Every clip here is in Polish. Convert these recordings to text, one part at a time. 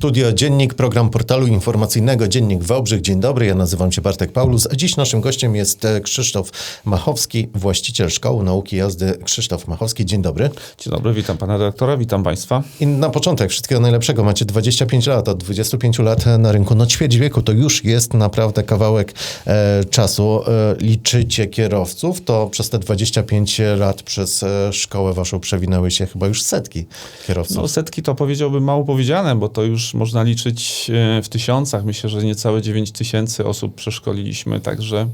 Studio Dziennik, program portalu informacyjnego Dziennik Wałbrzych. Dzień dobry, ja nazywam się Bartek Paulus, a dziś naszym gościem jest e, Krzysztof Machowski, właściciel Szkoły Nauki Jazdy. Krzysztof Machowski, dzień dobry. Dzień dobry, witam pana redaktora, witam państwa. I na początek wszystkiego najlepszego. Macie 25 lat, od 25 lat na rynku. No ćwierć wieku to już jest naprawdę kawałek e, czasu. E, liczycie kierowców, to przez te 25 lat przez e, szkołę waszą przewinęły się chyba już setki kierowców. No setki to powiedziałbym mało powiedziane, bo to już można liczyć e, w tysiącach. Myślę, że niecałe 9 tysięcy osób przeszkoliliśmy, także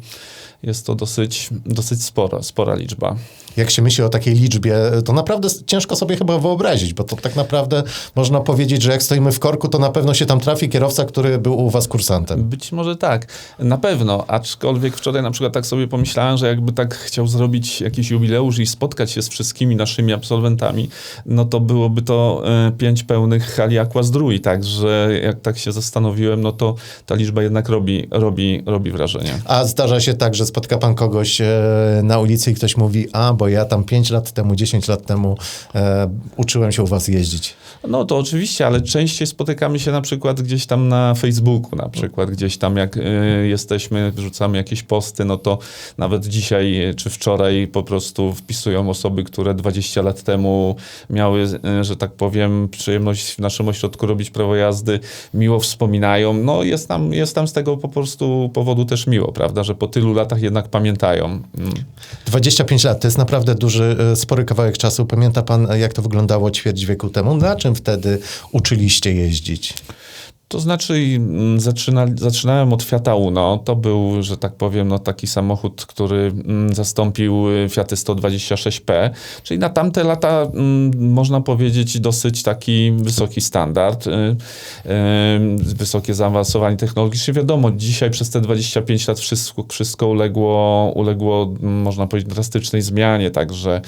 jest to dosyć, dosyć spora, spora liczba. Jak się myśli o takiej liczbie, to naprawdę ciężko sobie chyba wyobrazić, bo to tak naprawdę można powiedzieć, że jak stoimy w korku, to na pewno się tam trafi kierowca, który był u was kursantem. Być może tak, na pewno, aczkolwiek wczoraj na przykład tak sobie pomyślałem, że jakby tak chciał zrobić jakiś jubileusz i spotkać się z wszystkimi naszymi absolwentami, no to byłoby to e, pięć pełnych hali Aqua Zdrój, także jak tak się zastanowiłem, no to ta liczba jednak robi, robi, robi wrażenie. A zdarza się tak, że spotka pan kogoś e, na ulicy i ktoś mówi, a bo ja tam 5 lat temu, 10 lat temu e, uczyłem się u was jeździć. No to oczywiście, ale częściej spotykamy się na przykład gdzieś tam na Facebooku, na przykład gdzieś tam jak y, jesteśmy, wrzucamy jakieś posty, no to nawet dzisiaj y, czy wczoraj po prostu wpisują osoby, które 20 lat temu miały, y, że tak powiem, przyjemność w naszym ośrodku robić prawo jazdy, miło wspominają. No jest nam, jest nam z tego po prostu powodu też miło, prawda, że po tylu latach jednak pamiętają. Mm. 25 lat to jest naprawdę duży, e, spory kawałek czasu. Pamięta pan, jak to wyglądało ćwierć wieku temu? Na czym wtedy uczyliście jeździć? To znaczy, mm, zaczyna, zaczynałem od Fiata Uno. To był, że tak powiem, no, taki samochód, który mm, zastąpił y, Fiaty 126P. Czyli na tamte lata, mm, można powiedzieć, dosyć taki wysoki standard, y, y, wysokie zaawansowanie technologiczne. Wiadomo, dzisiaj przez te 25 lat wszystko, wszystko uległo, uległo, można powiedzieć, drastycznej zmianie. Także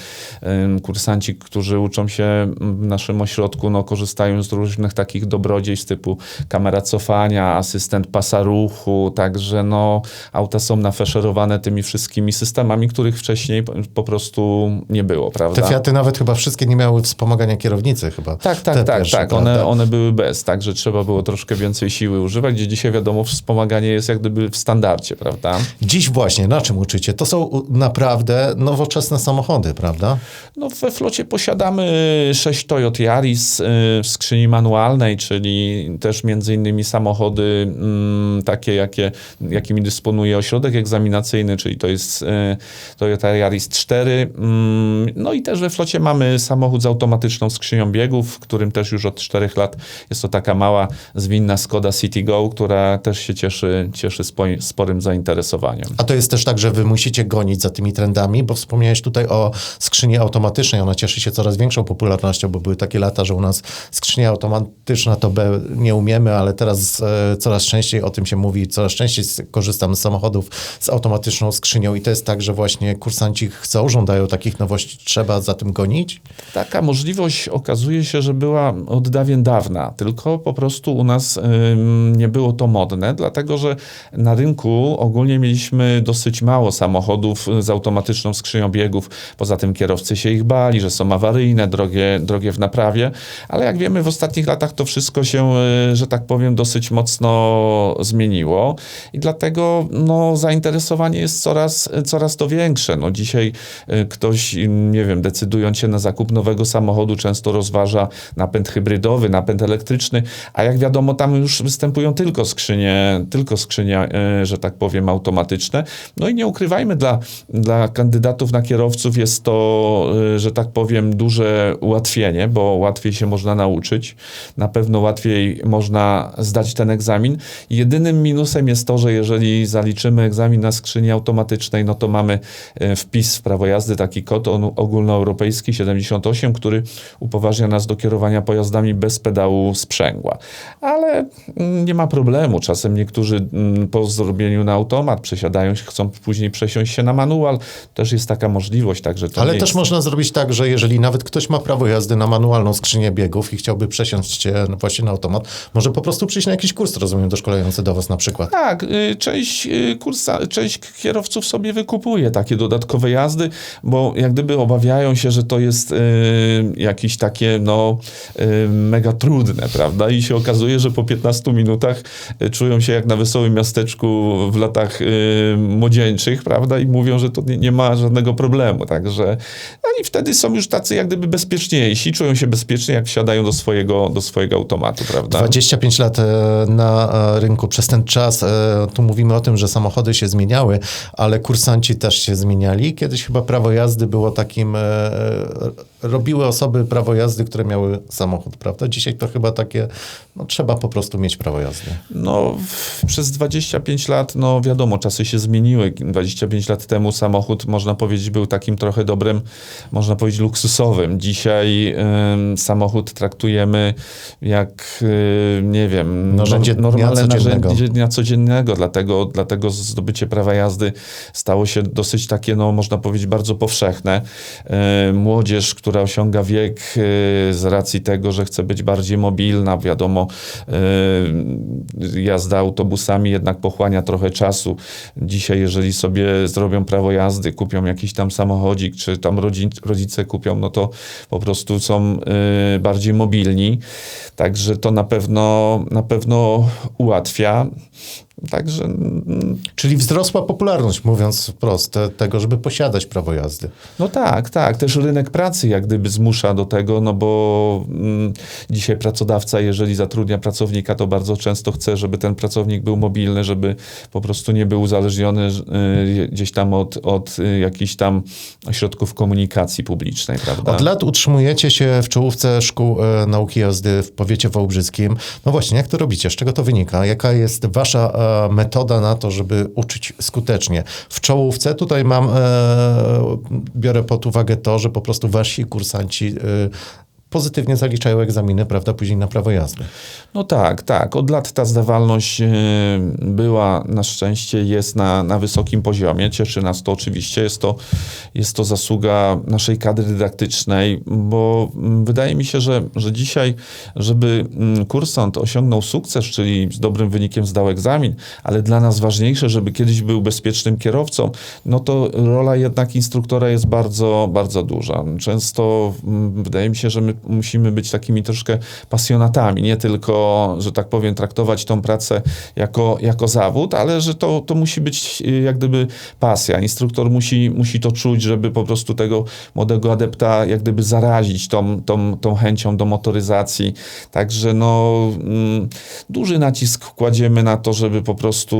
kursanci, którzy uczą się w naszym ośrodku, no, korzystają z różnych takich dobrodziejstw typu kamera cofania, asystent pasa ruchu, także no, auta są nafaszerowane tymi wszystkimi systemami, których wcześniej po, prostu nie było, prawda? Te Fiaty nawet chyba wszystkie nie miały wspomagania kierownicy chyba. Tak, tak, Te tak, pierwsze, tak. One, one były bez, także trzeba było troszkę więcej siły używać, gdzie dzisiaj wiadomo wspomaganie jest jak gdyby w standardzie, prawda? Dziś właśnie, na czym uczycie? To są naprawdę nowoczesne samochody, prawda? No we flocie posiadamy sześć Toyota Yaris y, w skrzyni manualnej, czyli też między innymi samochody mm, takie, jakie, jakimi dysponuje ośrodek egzaminacyjny, czyli to jest y, Toyota Yaris 4. Mm, no i też we flocie mamy samochód z automatyczną skrzynią biegów, w którym też już od czterech lat jest to taka mała, zwinna Skoda Citigo, która też się cieszy, cieszy spo- sporym zainteresowaniem. A to jest też tak, że wy musicie gonić za tymi trendami, bo wspomniałeś tutaj o skrzyni automatycznej. Ona cieszy się coraz większą popularnością, bo były takie lata, że u nas skrzynia automatyczna to nie umiemy, ale teraz e, coraz częściej o tym się mówi, coraz częściej korzystam z samochodów z automatyczną skrzynią i to jest tak, że właśnie kursanci chcą, żądają takich nowości, trzeba za tym gonić? Taka możliwość okazuje się, że była od dawien dawna, tylko po prostu u nas nie było to modne, dlatego że na rynku ogólnie mieliśmy dosyć mało samochodów z automatyczną skrzynią biegów. Poza tym kierowcy się ich bali, że są awaryjne, drogie, drogie w naprawie, ale jak wiemy, w ostatnich latach to wszystko się, y, że tak powiem, dosyć mocno zmieniło i dlatego no, zainteresowanie jest coraz, coraz to większe. No, dzisiaj y, ktoś, y, nie wiem, decydując się na zakup nowego samochodu, często rozważa napęd hybrydowy, napęd elektryczny, a jak wiadomo, tam już występują tylko skrzynie, tylko skrzynie, y, że tak powiem, automatyczne. No i nie ukrywajmy, dla, dla kandydatów na kierowców jest to, y, że tak powiem, duże ułatwienie, bo łatwiej się można nauczyć. Na pewno łatwiej można zdać ten egzamin. Jedynym minusem jest to, że jeżeli zaliczymy egzamin na skrzyni automatycznej, no to mamy e, wpis w prawo jazdy, taki kod on- ogólnoeuropejski 78, który upoważnia nas do kierowania pojazdami bez pedału sprzęgła. Ale mm, nie ma problemu. Czasem niektórzy mm, po zrobieniu na automat przesiadają się, chcą później przesiąść się na manual. Też jest taka możliwość, także to Ale też jest... można zrobić tak, że jeżeli nawet ktoś ma prawo jazdy na manualną skrzynię biegów i chciałby przesiąść się właśnie na automat, może po po prostu przyjść na jakiś kurs, rozumiem, doszkolający do was na przykład. Tak, y, część, y, kursa, część kierowców sobie wykupuje takie dodatkowe jazdy, bo jak gdyby obawiają się, że to jest y, jakieś takie no, mega trudne, prawda? I się okazuje, że po 15 minutach czują się jak na wesołym miasteczku w latach młodzieńczych, prawda? I mówią, że to nie, ma żadnego problemu, także no i wtedy są już tacy jak gdyby bezpieczniejsi, czują się bezpiecznie, jak wsiadają do swojego, do swojego automatu, prawda? 25 lat e, na e, rynku. Przez ten czas, e, tu mówimy o tym, że samochody się zmieniały, ale kursanci też się zmieniali. Kiedyś chyba prawo jazdy było takim, robiły osoby prawo jazdy, które miały samochód, prawda? Dzisiaj to chyba takie, no trzeba po prostu mieć prawo jazdy. No, w, przez 25 lat, no wiadomo, czasy się zmieniły. 25 lat temu samochód, można powiedzieć, był takim trochę dobrem, można powiedzieć, luksusowym. Dzisiaj ym, samochód traktujemy jak, y, nie wiem, Narzędzie dnia normalne codziennego. narzędzie dnia codziennego. Dlatego, dlatego zdobycie prawa jazdy stało się dosyć takie, no można powiedzieć, bardzo powszechne. Y, Młodzież, która osiąga wiek y, z racji tego, że chce być bardziej mobilna, wiadomo, y, jazda autobusami jednak pochłania trochę czasu. Dzisiaj, jeżeli sobie zrobią prawo jazdy, kupią jakiś tam samochodzik, czy tam rodzi, rodzice kupią, no to po prostu są bardziej mobilni. Także to na pewno, na pewno ułatwia. Także mm, Czyli wzrosła popularność, mówiąc wprost, te, tego, żeby posiadać prawo jazdy. No tak, tak. Też rynek pracy jak gdyby zmusza do tego, no bo mm, dzisiaj pracodawca, jeżeli zatrudnia pracownika, to bardzo często chce, żeby ten pracownik był mobilny, żeby po prostu nie był uzależniony y, gdzieś tam od, od y, jakichś tam środków komunikacji publicznej, prawda? Od lat utrzymujecie się w czołówce szkół e, nauki jazdy w powiecie wałbrzyskim. No właśnie, jak to robicie? Z czego to wynika? Jaka jest wasza metoda na to, żeby uczyć skutecznie? W czołówce tutaj mam, e, biorę pod uwagę to, że po prostu wasi kursanci e, pozytywnie zaliczają egzaminy, prawda, później na prawo jazdy. No tak, tak. Od lat ta zdawalność e, była, na szczęście jest na, na wysokim poziomie. Cieszy nas to oczywiście. Jest to, jest to zasługa naszej kadry dydaktycznej, bo mm, wydaje mi się, że, że dzisiaj, żeby mm, kursant osiągnął sukces, czyli z dobrym wynikiem zdał egzamin, ale dla nas ważniejsze, żeby kiedyś był bezpiecznym kierowcą, no to rola jednak instruktora jest bardzo, bardzo duża. Często mm, wydaje mi się, że my musimy być takimi troszkę pasjonatami, nie tylko, że tak powiem, traktować tą pracę jako, jako zawód, ale że to, to musi być y, jak gdyby pasja. Instruktor musi, musi to czuć, żeby po prostu tego młodego adepta jak gdyby zarazić tą, tą, tą chęcią do motoryzacji. Także no, mm, duży nacisk kładziemy na to, żeby po prostu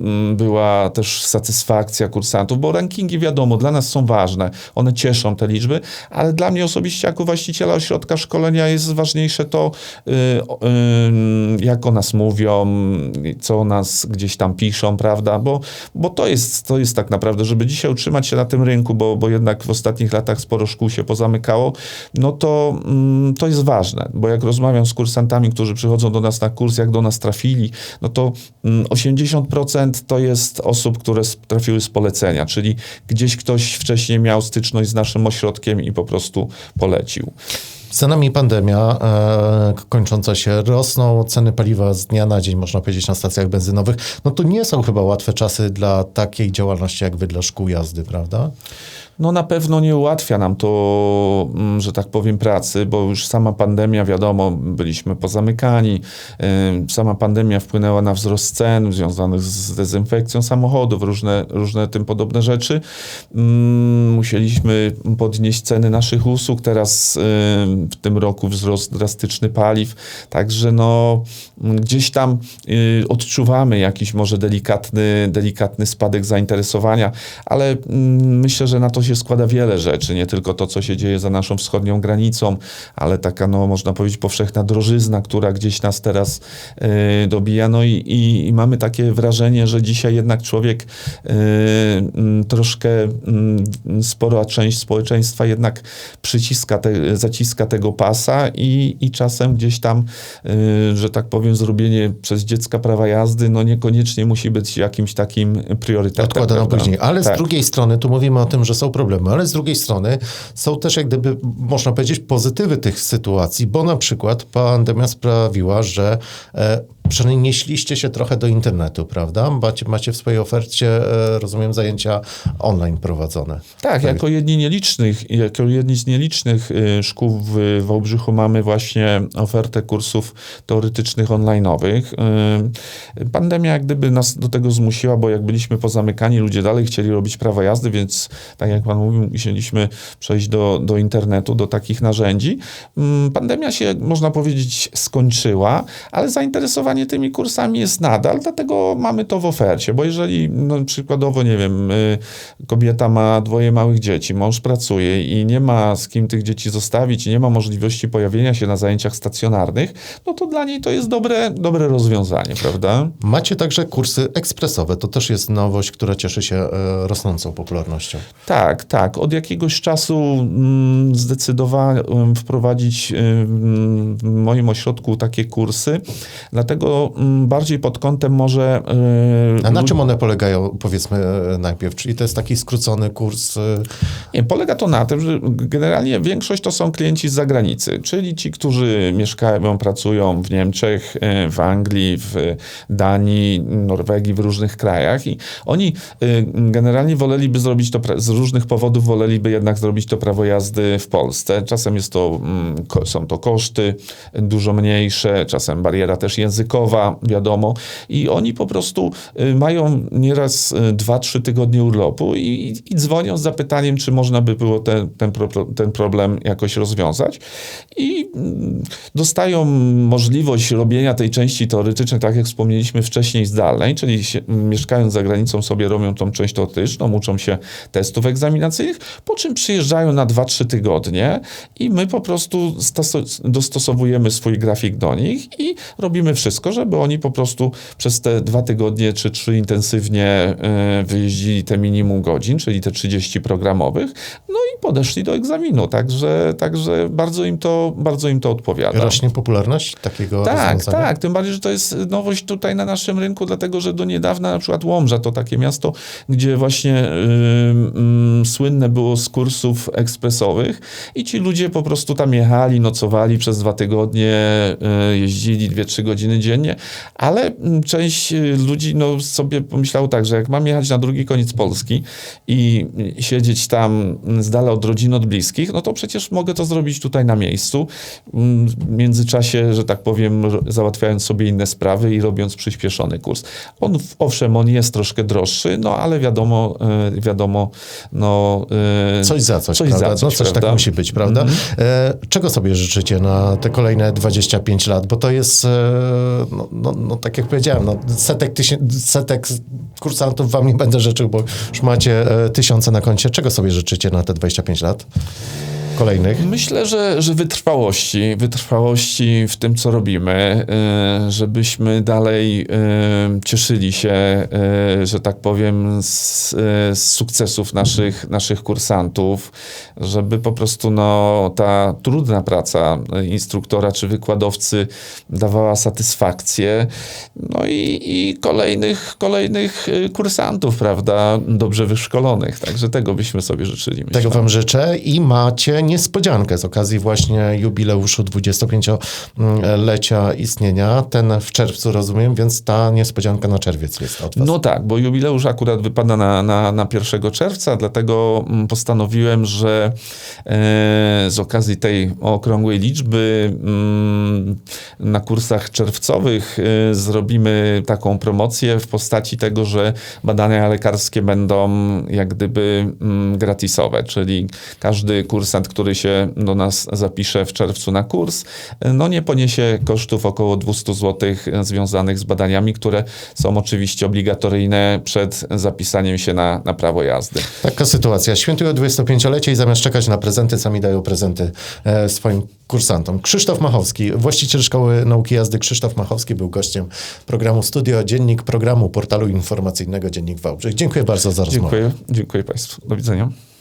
mm, była też satysfakcja kursantów, bo rankingi wiadomo, dla nas są ważne. One cieszą te liczby, ale dla mnie osobiście jako właściciela ośrodka szkolenia jest ważniejsze to, y, y, jak o nas mówią, co o nas gdzieś tam piszą, prawda? Bo, bo to, jest, to jest tak naprawdę, żeby dzisiaj utrzymać się na tym rynku, bo, bo jednak w ostatnich latach sporo szkół się pozamykało, no to, mm, to jest ważne, bo jak rozmawiam z kursantami, którzy przychodzą do nas na kurs, jak do nas trafili, no to mm, 80% to jest osób, które trafiły z polecenia, czyli gdzieś ktoś wcześniej miał styczność z naszym ośrodkiem i po prostu polecił. Za nami pandemia e, kończąca się, rosną ceny paliwa z dnia na dzień, można powiedzieć, na stacjach benzynowych. No to nie są chyba łatwe czasy dla takiej działalności jak wy dla szkół jazdy, prawda? No na pewno nie ułatwia nam to, mm, że tak powiem, pracy, bo już sama pandemia, wiadomo, byliśmy pozamykani. Sama pandemia wpłynęła na wzrost cen związanych z dezynfekcją samochodów, różne, różne tym podobne rzeczy. Ym, Musieliśmy podnieść ceny naszych usług. Teraz w tym roku wzrost drastyczny paliw. Także no mm, gdzieś tam y, odczuwamy jakiś może delikatny, delikatny spadek zainteresowania, ale mm, myślę, że na to się składa wiele rzeczy, nie tylko to, co się dzieje za naszą wschodnią granicą, ale taka, no, można powiedzieć, powszechna drożyzna, która gdzieś nas teraz y, dobija. No i, i, i mamy takie wrażenie, że dzisiaj jednak człowiek y, mm, troszkę mm, spora część społeczeństwa jednak przyciska, te, zaciska tego pasa i, i czasem gdzieś tam, y, że tak powiem, zrobienie przez dziecka prawa jazdy, no niekoniecznie musi być jakimś takim priorytetem. Odkłada na prawda? później. Ale z Tak. drugiej strony, tu mówimy o tym, że są problemy, ale z drugiej strony są też jak gdyby, można powiedzieć, pozytywy tych sytuacji, bo na przykład pandemia sprawiła, że e, przenieśliście się trochę do internetu, prawda? Macie, macie w swojej ofercie, e, rozumiem, zajęcia online prowadzone. Tak, jako jedni nielicznych, jako jedni z nielicznych y, szkół w Wałbrzychu mamy właśnie ofertę kursów teoretycznych online'owych. Y, Pandemia jak gdyby nas do tego zmusiła, bo jak byliśmy pozamykani, ludzie dalej chcieli robić prawo jazdy, więc tak jak pan mówił, musieliśmy przejść do, do internetu, do takich narzędzi. Mm, Pandemia się, można powiedzieć, skończyła, ale zainteresowanie tymi kursami jest nadal, dlatego mamy to w ofercie, bo jeżeli no, przykładowo, nie wiem, y, kobieta ma dwoje małych dzieci, mąż pracuje i nie ma z kim tych dzieci zostawić, nie ma możliwości pojawienia się na zajęciach stacjonarnych, no to dla niej to jest dobre, dobre rozwiązanie, prawda? Macie także kursy ekspresowe. To też jest nowość, która cieszy się e, rosnącą popularnością. Tak, tak. Od jakiegoś czasu mm, zdecydowałem wprowadzić ym, w moim ośrodku takie kursy, dlatego mm, bardziej pod kątem może... y, A na lud- czym one polegają, powiedzmy e, najpierw? Czyli to jest taki skrócony kurs. e, Nie, polega to na tym, że generalnie większość to są klienci z zagranicy, czyli ci, którzy mieszkają, pracują w Niemczech, e, w Anglii, w Danii, Norwegii, w różnych krajach i oni generalnie woleliby zrobić to, z różnych powodów woleliby jednak zrobić to prawo jazdy w Polsce. Czasem jest to, mm, są to koszty dużo mniejsze, czasem bariera też językowa, wiadomo, i oni po prostu y, mają nieraz y, dwa, trzy tygodnie urlopu i, i dzwonią z zapytaniem, czy można by było ten, ten, pro, ten problem jakoś rozwiązać. I mm, dostają możliwość robienia tej części teoretycznej, tak jak wspomnieliśmy wcześniej, zdalnej, czyli się, mieszkając za granicą sobie robią tą część teoretyczną, uczą się testów egzaminacyjnych, po czym przyjeżdżają na 2-3 tygodnie i my po prostu dostosowujemy swój grafik do nich i robimy wszystko, żeby oni po prostu przez te dwa tygodnie czy trzy intensywnie e, wyjeździli te minimum godzin, czyli te 30 programowych, no i podeszli do egzaminu, także, także bardzo, im to, bardzo im to odpowiada. Rośnie popularność takiego Tak, rozwiązania? tak. Tym bardziej, że to jest nowość tutaj na naszym rynku, dlatego że do niedawna na przykład Łomża to takie miasto, gdzie właśnie ym, słynne było z kursów ekspresowych i ci ludzie po prostu tam jechali, nocowali przez dwa tygodnie, y, jeździli dwie, trzy godziny dziennie, ale część y, ludzi no, sobie pomyślało tak, że jak mam jechać na drugi koniec Polski i y, siedzieć tam z dala od rodzin, od bliskich, no to przecież mogę to zrobić tutaj na miejscu. Mm, W międzyczasie, że tak powiem, załatwiając sobie inne sprawy i robiąc przyspieszony kurs. On, owszem, on jest troszkę droższy, no ale wiadomo, y, wiadomo, no... y, Coś za coś, Coś prawda? za coś, no coś tak prawda? Mhm. musi być, prawda? E, czego sobie życzycie na te kolejne 25 lat? Bo to jest, e, no, no, no tak jak powiedziałem, no, setek, tysię- setek kursantów wam nie będę życzył, bo już macie e, tysiące na koncie. Czego sobie życzycie na te 25 lat kolejnych? Myślę, że, że wytrwałości, wytrwałości w tym, co robimy, y, żebyśmy dalej y, cieszyli się, y, że tak powiem, z, z sukcesów naszych, naszych kursantów, żeby po prostu no, ta trudna praca instruktora czy wykładowcy dawała satysfakcję, no i, i kolejnych, kolejnych kursantów, prawda, dobrze wyszkolonych. Także tego byśmy sobie życzyli. Myślę. Tego wam życzę i macie niespodziankę z okazji właśnie jubileuszu 25-lecia istnienia. Ten w czerwcu rozumiem, więc ta niespodzianka na czerwiec jest od was. No tak, bo jubileusz akurat wypada na, na, na 1 czerwca, dlatego mm, postanowiłem, że e, z okazji tej okrągłej liczby mm, na kursach czerwcowych e, zrobimy taką promocję w postaci tego, że badania lekarskie będą jak gdyby mm, gratisowe, czyli każdy kursant, który się do nas zapisze w czerwcu na kurs, no nie poniesie kosztów około 200 zł związanych z badaniami, które są oczywiście obligatoryjne przed zapisaniem się na, na prawo jazdy. Taka sytuacja. Świętują 25-lecie i zamiast czekać na prezenty, sami dają prezenty e, swoim kursantom. Krzysztof Machowski, właściciel Szkoły Nauki Jazdy Krzysztof Machowski był gościem programu Studio Dziennik, programu portalu informacyjnego Dziennik Wałbrzych. Dziękuję bardzo za rozmowę. Dziękuję, dziękuję Państwu. Do widzenia.